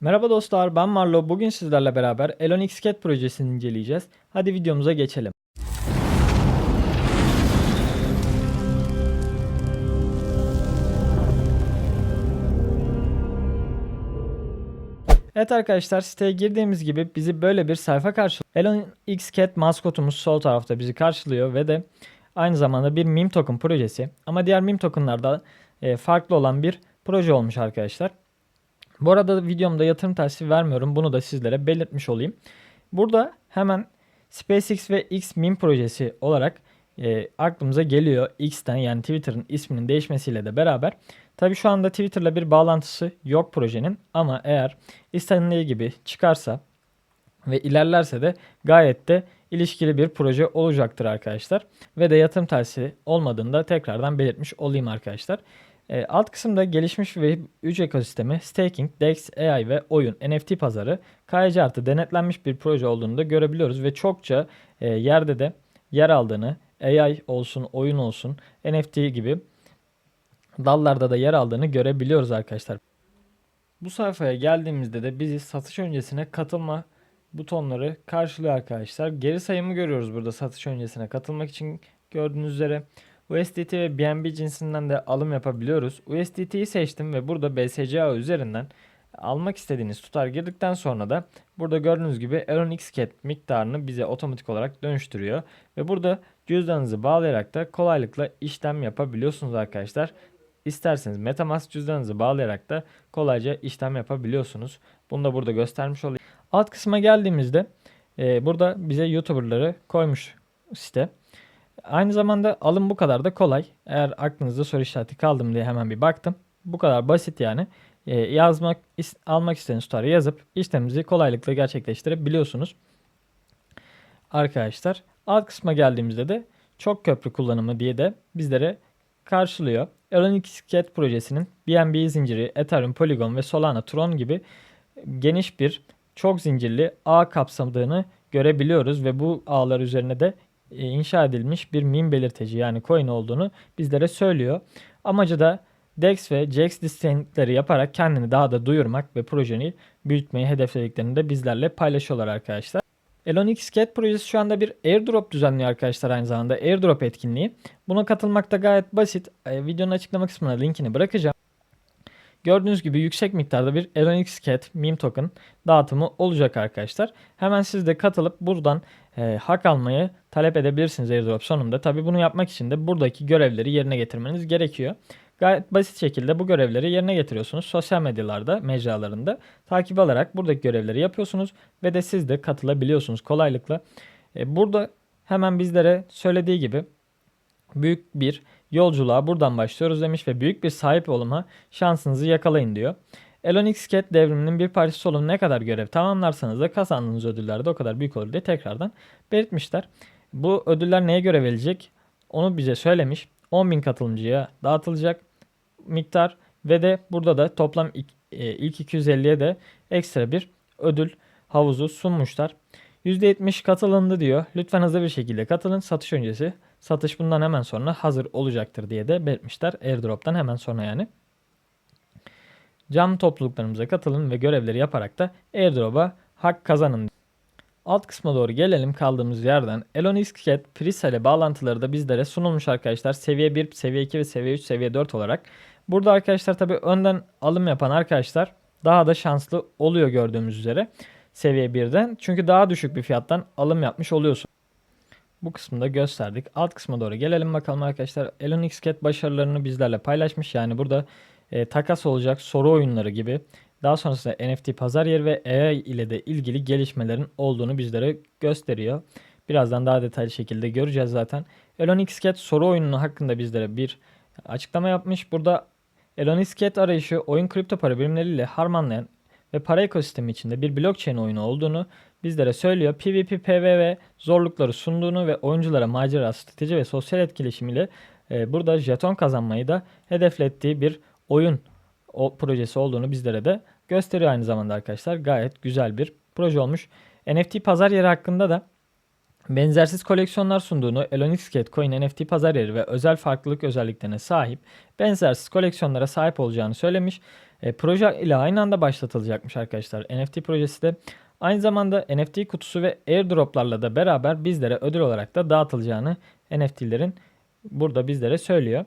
Merhaba dostlar, ben Marlo. Bugün sizlerle beraber Elon X Cat projesini inceleyeceğiz. Hadi videomuza geçelim. Evet arkadaşlar siteye girdiğimiz gibi bizi böyle bir sayfa karşılıyor. Elon X Cat maskotumuz sol tarafta bizi karşılıyor ve de aynı zamanda bir meme token projesi. Ama diğer meme tokenlarda e, farklı olan bir proje olmuş arkadaşlar. Bu arada videomda yatırım tavsiyesi vermiyorum. Bunu da sizlere belirtmiş olayım. Burada hemen SpaceX ve X meme projesi olarak e, aklımıza geliyor. X'ten yani Twitter'ın isminin değişmesiyle de beraber. Tabi şu anda Twitter'la bir bağlantısı yok projenin ama eğer istenildiği gibi çıkarsa ve ilerlerse de gayet de ilişkili bir proje olacaktır arkadaşlar. Ve de yatırım tavsiyesi olmadığında tekrardan belirtmiş olayım arkadaşlar. E, alt kısımda gelişmiş Web 3 ekosistemi, staking, DEX, AI ve oyun, NFT pazarı, KYC artı denetlenmiş bir proje olduğunu da görebiliyoruz ve çokça e, yerde de yer aldığını, AI olsun, oyun olsun, NFT gibi dallarda da yer aldığını görebiliyoruz arkadaşlar. Bu sayfaya geldiğimizde de bizi satış öncesine katılma butonları karşılıyor arkadaşlar. Geri sayımı görüyoruz burada satış öncesine katılmak için gördüğünüz üzere. USDT ve BNB cinsinden de alım yapabiliyoruz. USDT'yi seçtim ve burada BSCA üzerinden almak istediğiniz tutar girdikten sonra da burada gördüğünüz gibi Elon X Cat miktarını bize otomatik olarak dönüştürüyor. Ve burada cüzdanınızı bağlayarak da kolaylıkla işlem yapabiliyorsunuz arkadaşlar. İsterseniz Metamask cüzdanınızı bağlayarak da kolayca işlem yapabiliyorsunuz. Bunu da burada göstermiş olayım. Alt kısma geldiğimizde e, burada bize YouTuber'ları koymuş site. Aynı zamanda alım bu kadar da kolay. Eğer aklınızda soru işareti kaldım diye hemen bir baktım. Bu kadar basit yani. E, yazmak, is- almak istediğiniz tutarı yazıp işlemimizi kolaylıkla gerçekleştirebiliyorsunuz. Arkadaşlar alt kısma geldiğimizde de çok köprü kullanımı diye de bizlere karşılıyor. X Cat projesinin BNB zinciri, Ethereum, Polygon ve Solana, Tron gibi geniş bir çok zincirli ağ kapsadığını görebiliyoruz ve bu ağlar üzerine de inşa edilmiş bir meme belirteci yani coin olduğunu bizlere söylüyor. Amacı da DEX ve JAX distinkleri yaparak kendini daha da duyurmak ve projeni büyütmeyi hedeflediklerini de bizlerle paylaşıyorlar arkadaşlar. Elon X Cat projesi şu anda bir airdrop düzenliyor arkadaşlar aynı zamanda airdrop etkinliği. Buna katılmak da gayet basit. E, videonun açıklama kısmına linkini bırakacağım. Gördüğünüz gibi yüksek miktarda bir Elon X Cat meme token dağıtımı olacak arkadaşlar. Hemen siz de katılıp buradan e, hak almayı talep edebilirsiniz airdrop sonunda. Tabi bunu yapmak için de buradaki görevleri yerine getirmeniz gerekiyor. Gayet basit şekilde bu görevleri yerine getiriyorsunuz. Sosyal medyalarda, mecralarında takip alarak buradaki görevleri yapıyorsunuz ve de siz de katılabiliyorsunuz kolaylıkla. E, burada hemen bizlere söylediği gibi büyük bir yolculuğa buradan başlıyoruz demiş ve büyük bir sahip olma şansınızı yakalayın diyor. Elon X devriminin bir parçası olun ne kadar görev tamamlarsanız da kazandığınız ödüller de o kadar büyük olur diye tekrardan belirtmişler. Bu ödüller neye göre verilecek onu bize söylemiş. 10.000 katılımcıya dağıtılacak miktar ve de burada da toplam e, ilk 250'ye de ekstra bir ödül havuzu sunmuşlar. %70 katılındı diyor. Lütfen hızlı bir şekilde katılın. Satış öncesi satış bundan hemen sonra hazır olacaktır diye de belirtmişler. Airdrop'tan hemen sonra yani. Cam topluluklarımıza katılın ve görevleri yaparak da Airdrop'a hak kazanın. Alt kısma doğru gelelim kaldığımız yerden. Elon X Cat Prisa ile bağlantıları da bizlere sunulmuş arkadaşlar. Seviye 1, seviye 2 ve seviye 3, seviye 4 olarak. Burada arkadaşlar tabi önden alım yapan arkadaşlar daha da şanslı oluyor gördüğümüz üzere seviye 1'den. Çünkü daha düşük bir fiyattan alım yapmış oluyorsun. Bu kısmında gösterdik. Alt kısma doğru gelelim bakalım arkadaşlar. Elon X Cat başarılarını bizlerle paylaşmış. Yani burada e, takas olacak soru oyunları gibi daha sonrasında NFT pazar yeri ve AI ile de ilgili gelişmelerin olduğunu bizlere gösteriyor. Birazdan daha detaylı şekilde göreceğiz zaten. Elon X Cat soru oyununu hakkında bizlere bir açıklama yapmış. Burada Elon X Cat arayışı oyun kripto para birimleriyle harmanlayan ve para ekosistemi içinde bir blockchain oyunu olduğunu bizlere söylüyor. PvP, PvP zorlukları sunduğunu ve oyunculara macera, strateji ve sosyal etkileşim ile e, burada jeton kazanmayı da hedeflettiği bir oyun o projesi olduğunu bizlere de gösteriyor aynı zamanda arkadaşlar. Gayet güzel bir proje olmuş. NFT pazar yeri hakkında da benzersiz koleksiyonlar sunduğunu Elon X Cat Coin NFT pazar yeri ve özel farklılık özelliklerine sahip benzersiz koleksiyonlara sahip olacağını söylemiş. E, proje ile aynı anda başlatılacakmış arkadaşlar. NFT projesi de aynı zamanda NFT kutusu ve airdroplarla da beraber bizlere ödül olarak da dağıtılacağını NFT'lerin burada bizlere söylüyor.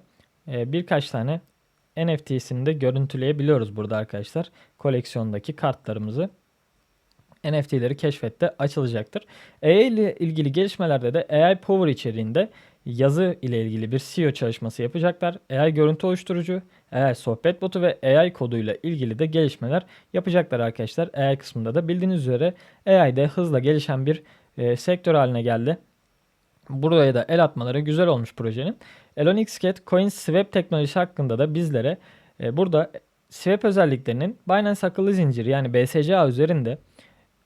E, birkaç tane NFT'sini de görüntüleyebiliyoruz burada arkadaşlar. Koleksiyondaki kartlarımızı. NFT'leri keşfette açılacaktır. AI ile ilgili gelişmelerde de AI Power içeriğinde yazı ile ilgili bir SEO çalışması yapacaklar. AI görüntü oluşturucu, AI sohbet botu ve AI koduyla ilgili de gelişmeler yapacaklar arkadaşlar. AI kısmında da bildiğiniz üzere AI'de hızla gelişen bir e, sektör haline geldi. Buraya da el atmaları güzel olmuş projenin. Elon Xcat Coin Swap teknolojisi hakkında da bizlere e, burada swap özelliklerinin Binance akıllı zinciri yani BSCA üzerinde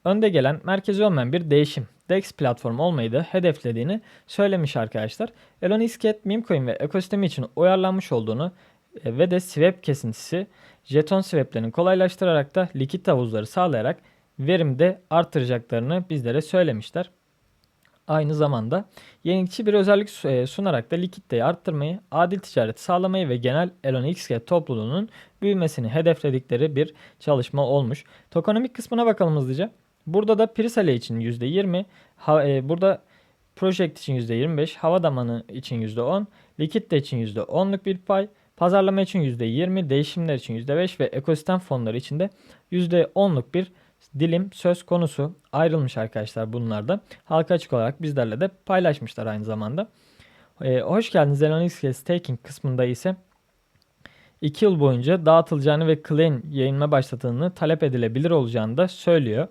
önde gelen merkezi olmayan bir değişim DEX platformu olmayı da hedeflediğini söylemiş arkadaşlar. Elon Xcat Memecoin ve ekosistemi için uyarlanmış olduğunu e, ve de swap kesintisi jeton swaplerini kolaylaştırarak da likit havuzları sağlayarak verimde artıracaklarını bizlere söylemişler. Aynı zamanda yenilikçi bir özellik e, sunarak da likiditeyi arttırmayı, adil ticareti sağlamayı ve genel Elon Xcat topluluğunun büyümesini hedefledikleri bir çalışma olmuş. Tokenomik kısmına bakalım hızlıca. Burada da Prisale için %20, ha, e, burada Project için %25, hava damanı için %10, Likitte için %10'luk bir pay, pazarlama için %20, değişimler için %5 ve ekosistem fonları için de %10'luk bir dilim söz konusu ayrılmış arkadaşlar bunlarda. Halka açık olarak bizlerle de paylaşmışlar aynı zamanda. Ee, hoş geldiniz Xcase Staking kısmında ise 2 yıl boyunca dağıtılacağını ve Claim yayınma başlatıldığını talep edilebilir olacağını da söylüyor.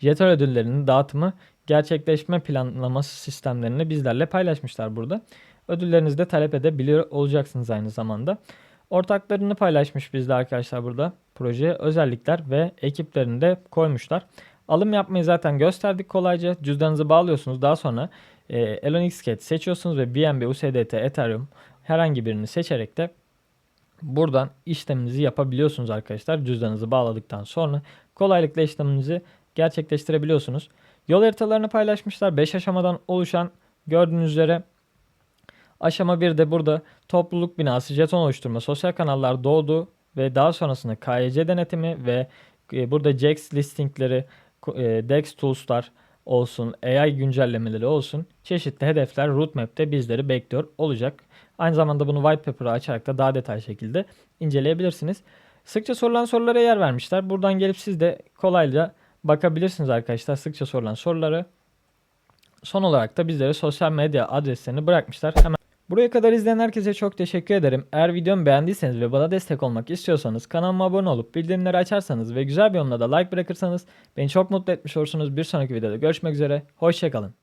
Jeton ödüllerinin dağıtımı gerçekleşme planlaması sistemlerini bizlerle paylaşmışlar burada. Ödüllerinizi de talep edebiliyor olacaksınız aynı zamanda. Ortaklarını paylaşmış bizde arkadaşlar burada. Projeye özellikler ve ekiplerini de koymuşlar. Alım yapmayı zaten gösterdik kolayca. Cüzdanınızı bağlıyorsunuz. Daha sonra e, Elon Xcat seçiyorsunuz ve BNB, USDT, Ethereum herhangi birini seçerek de buradan işleminizi yapabiliyorsunuz arkadaşlar. Cüzdanınızı bağladıktan sonra kolaylıkla işleminizi gerçekleştirebiliyorsunuz. Yol haritalarını paylaşmışlar. 5 aşamadan oluşan gördüğünüz üzere Aşama 1'de burada topluluk binası, jeton oluşturma, sosyal kanallar doğdu ve daha sonrasında KYC denetimi ve e, burada JAX listingleri, e, DEX tools'lar olsun, AI güncellemeleri olsun çeşitli hedefler roadmap'te bizleri bekliyor olacak. Aynı zamanda bunu white paper'ı açarak da daha detaylı şekilde inceleyebilirsiniz. Sıkça sorulan sorulara yer vermişler. Buradan gelip siz de kolayca bakabilirsiniz arkadaşlar sıkça sorulan soruları. Son olarak da bizlere sosyal medya adreslerini bırakmışlar. Hemen Buraya kadar izleyen herkese çok teşekkür ederim. Eğer videomu beğendiyseniz ve bana destek olmak istiyorsanız kanalıma abone olup bildirimleri açarsanız ve güzel bir yorumla da like bırakırsanız beni çok mutlu etmiş olursunuz. Bir sonraki videoda görüşmek üzere. Hoşçakalın.